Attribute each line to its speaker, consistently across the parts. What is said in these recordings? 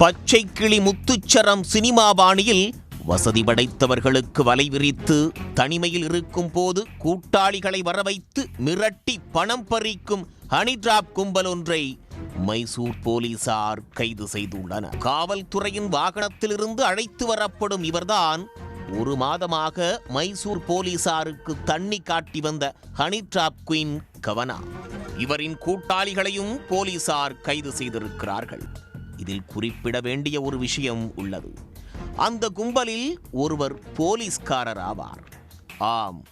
Speaker 1: பச்சை கிளி முத்துச்சரம் சினிமா பாணியில் வசதி படைத்தவர்களுக்கு வலை விரித்து தனிமையில் இருக்கும் போது கூட்டாளிகளை வரவைத்து மிரட்டி பணம் பறிக்கும் ஹனி டிராப் கும்பல் ஒன்றை மைசூர் போலீசார் கைது செய்துள்ளனர். காவல்துறையின் வாகனத்திலிருந்து அழைத்து வரப்படும் இவர்தான் ஒரு மாதமாக மைசூர் போலீசாருக்கு தண்ணி காட்டி வந்த ஹனி டிராப் குயின் கவனா. இவரின் கூட்டாளிகளையும் போலீசார் கைது செய்திருக்கிறார்கள். இதில் குறிப்பிட வேண்டிய ஒரு விஷயம் உள்ளது. அந்த கும்பலில் ஒருவர் போலீஸ்காரர் ஆவார் ஆம்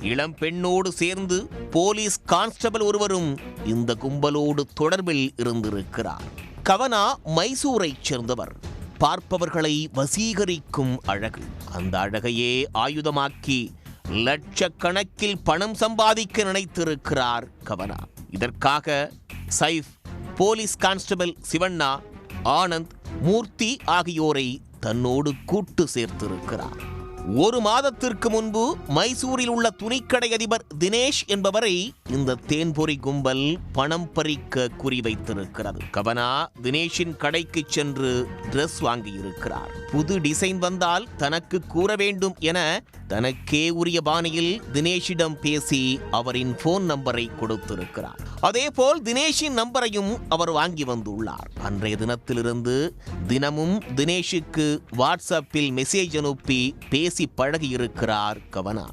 Speaker 1: இளம் பெண்ணோடு சேர்ந்து போலீஸ் கான்ஸ்டபிள் ஒருவரும் இந்த கும்பலோடு தொடர்பில் இருந்திருக்கிறார். கவனா மைசூரைச் சேர்ந்தவர். பார்ப்பவர்களை வசீகரிக்கும் அழகு. அந்த அழகையே ஆயுதமாக்கி லட்சக்கணக்கில் பணம் சம்பாதிக்க நினைத்திருக்கிறார் கவனா. இதற்காக சைஃப் போலீஸ் கான்ஸ்டபிள் சிவண்ணா ஆனந்த் மூர்த்தி ஆகியோரை தன்னோடு கூட்டு சேர்த்திருக்கிறார். ஒரு மாதத்திற்கு முன்பு மைசூரில் உள்ள துணிக்கடை அதிபர் தினேஷ் என்பவரை இந்த தேன்பொறி கும்பல் பணம் பறிக்க குறிவைத்திருக்கிறது கவனா தினேஷின் கடைக்கு சென்று Dress வாங்கியிருக்கிறார். புது டிசைன் வந்தால் தனக்கு கூற வேண்டும் என தனக்கே உரிய பாணியில் தினேஷிடம் பேசி அவரின் போன் நம்பரை கொடுத்திருக்கிறார். அதே போல் தினேஷின் நம்பரையும் அவர் வாங்கி வந்துள்ளார். அன்றைய தினத்திலிருந்து தினமும் தினேஷுக்கு வாட்ஸ்அப்பில் மெசேஜ் அனுப்பி பேசி பழகியிருக்கிறார் கவனா.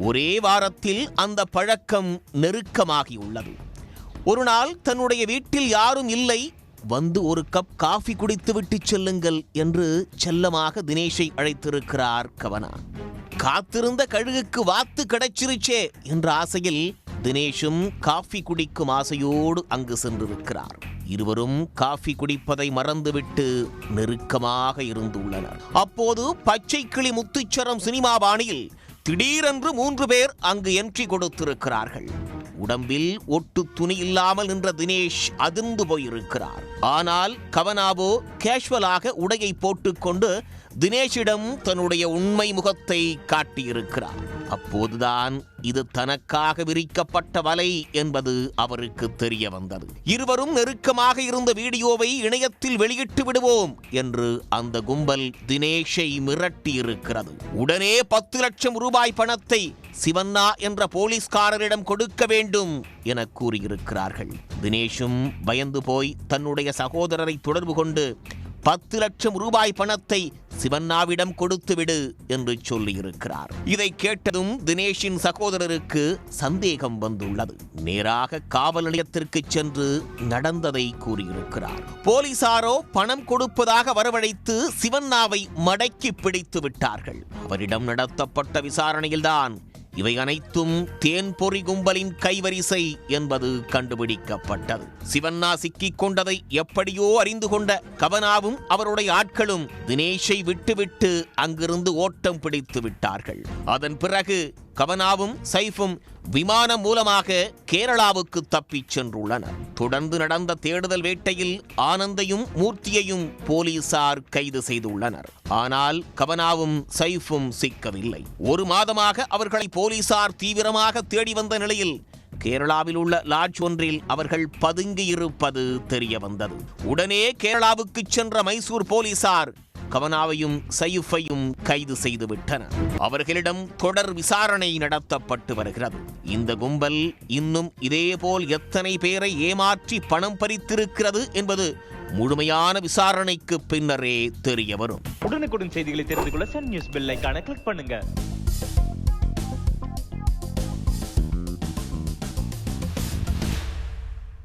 Speaker 1: ஒரே வாரத்தில் அந்த பழக்கம் நெருக்கமாகியுள்ளது. ஒரு நாள் தன்னுடைய வீட்டில் யாரும் இல்லை வந்து ஒரு கப் காஃபி குடித்துவிட்டு செல்லுங்கள் என்று செல்லமாக தினேஷை அழைத்திருக்கிறார் கவனா. காத்திருந்த கழுகுக்கு வாத்து கிடைச்சிருச்சே என்ற ஆசையில் தினேஷும் காஃபி குடிக்கும் ஆசையோடு அங்கு சென்றிருக்கிறார். இருவரும் காஃபி குடிப்பதை மறந்துவிட்டு நெருக்கமாக இருந்துள்ளனர். அப்போது பச்சை கிளி முத்துச்சரம் சினிமா பாணியில் திடீரென்று மூன்று பேர் அங்கு என்ட்ரி கொடுத்திருக்கிறார்கள். உடம்பில் ஒட்டு துணி இல்லாமல் நின்ற தினேஷ் அதிர்ந்து போயிருக்கிறார். ஆனால் கவனாவோ கேஷுவலாக உடையை போட்டுக்கொண்டு தினேஷிடம் தன்னுடைய உண்மை முகத்தை காட்டியிருக்கிறார். அப்போதுதான் இது தனக்காக விரிக்கப்பட்ட வலை என்பது அவருக்கு தெரிய வந்தது. இருவரும் நெருக்கமாக இருந்த வீடியோவை இணையத்தில் வெளியிட்டு விடுவோம் என்று அந்த கும்பல் தினேஷை மிரட்டியிருக்கிறது. உடனே பத்து லட்சம் ரூபாய் பணத்தை சிவன்னா என்ற போலீஸ்காரரிடம் கொடுக்க வேண்டும் என கூறியிருக்கிறார்கள். தினேஷும் பயந்து போய் தன்னுடைய சகோதரரை தொடர்பு கொண்டு பத்து லட்சம் ரூபாய் பணத்தை சிவண்ணாவிடம் கொடுத்துவிடு என்று சொல்லியிருக்கிறார். இதை கேட்டதும் தினேஷின் சகோதரருக்கு சந்தேகம் வந்துள்ளது. நேராக காவல் நிலையத்திற்கு சென்று நடந்ததை கூறியிருக்கிறார். போலீசாரோ பணம் கொடுப்பதாக வரவழைத்து சிவண்ணாவை மடக்கி பிடித்து விட்டார்கள். அவரிடம் நடத்தப்பட்ட விசாரணையில்தான் இவை அனைத்தும் தேன்பொறி கும்பலின் கைவரிசை என்பது கண்டுபிடிக்கப்பட்டது. சிவன்னா சிக்கிக் கொண்டதை எப்படியோ அறிந்து கொண்ட கவனாவும் அவருடைய ஆட்களும் தினேஷை விட்டுவிட்டு அங்கிருந்து ஓட்டம் பிடித்து விட்டார்கள். அதன் பிறகு கவனாவும் சைஃபும் விமானம் மூலமாக கேரளாவுக்கு தப்பிச் சென்றுள்ளனர். தொடர்ந்து நடந்த தேடுதல் வேட்டையில் ஆனந்தையும் மூர்த்தியையும் போலீசார் கைது செய்துள்ளனர். ஆனால் கவனாவும் சைஃபும் சிக்கவில்லை. ஒரு மாதமாக அவர்களை போலீசார் தீவிரமாக தேடி வந்த நிலையில் கேரளாவில் உள்ள லாட்ஜ் ஒன்றில் அவர்கள் பதுங்கியிருப்பது தெரிய வந்தது உடனே கேரளாவுக்கு சென்ற மைசூர் போலீசார் கவனாவையும் சைஃபையும் கைது செய்துவிட்டன அவர்களிடம் தொடர் விசாரணை நடத்தப்பட்டு வருகிறது. இந்த கும்பல் இன்னும் இதேபோல் எத்தனை பேரை ஏமாற்றி பணம் பறித்திருக்கிறது என்பது முழுமையான விசாரணைக்கு பின்னரே தெரிய வரும்.
Speaker 2: உடனுக்குடன் செய்திகளை தெரிந்து கொள்ள சன் நியூஸ் பெல் கிளிக் பண்ணுங்க.